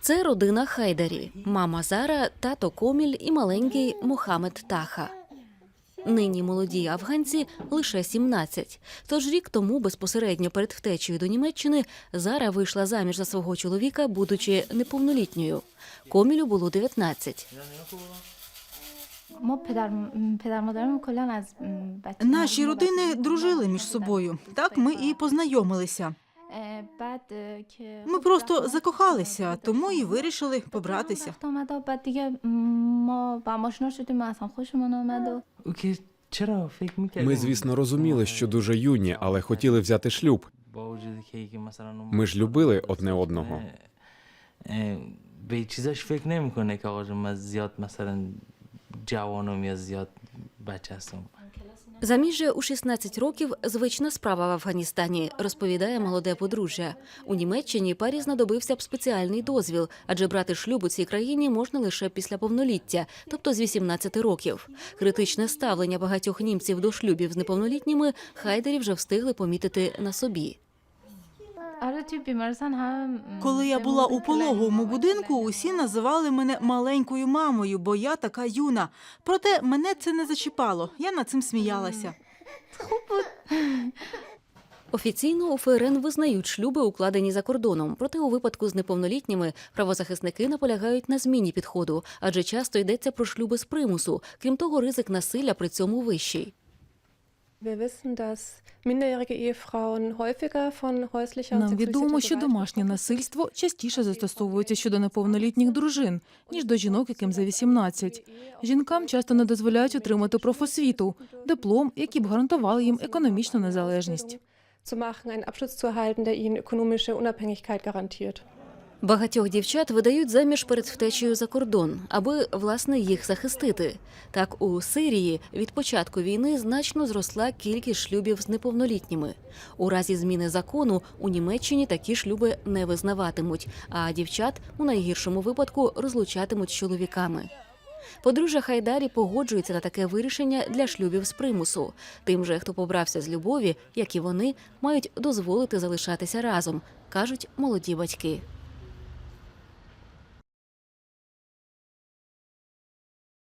Це родина Хайдарі, мама Зара, тато Коміль і маленький Мохамед Таха. Нині молоді афганці лише 17. Тож рік тому, безпосередньо перед втечею до Німеччини, Зара вийшла заміж за свого чоловіка, будучи неповнолітньою. Комілю було 19. Наші родини дружили між собою. Так ми і познайомилися. Ми просто закохалися, тому і вирішили побратися. Ми, звісно, розуміли, що дуже юні, але хотіли взяти шлюб. Ми ж любили одне одного. Заміжжя у 16 років звична справа в Афганістані, розповідає молоде подружжя. У Німеччині парі знадобився б спеціальний дозвіл, адже брати шлюб у цій країні можна лише після повноліття, тобто з 18 років. Критичне ставлення багатьох німців до шлюбів з неповнолітніми хайдері вже встигли помітити на собі. Коли я була у пологовому будинку, усі називали мене маленькою мамою, бо я така юна. Проте мене це не зачіпало. Я над цим сміялася. Офіційно у ФРН визнають шлюби, укладені за кордоном. Проте у випадку з неповнолітніми правозахисники наполягають на зміні підходу, адже часто йдеться про шлюби з примусу. Крім того, ризик насилля при цьому вищий und Нам відомо, що домашнє насильство частіше застосовується щодо неповнолітніх дружин, ніж до жінок, яким за 18. Жінкам часто не дозволяють отримати профосвіту, диплом, який б гарантували їм економічну незалежність. zu machen, einen Abschluss zu erhalten, der ihnen ökonomische Unabhängigkeit garantiert. Багатьох дівчат видають заміж перед втечею за кордон, аби власне їх захистити. Так у Сирії від початку війни значно зросла кількість шлюбів з неповнолітніми. У разі зміни закону у Німеччині такі шлюби не визнаватимуть, а дівчат у найгіршому випадку розлучатимуть з чоловіками. Подружжя Хайдарі погоджується на таке вирішення для шлюбів з примусу. Тим же, хто побрався з любові, як і вони, мають дозволити залишатися разом, кажуть молоді батьки.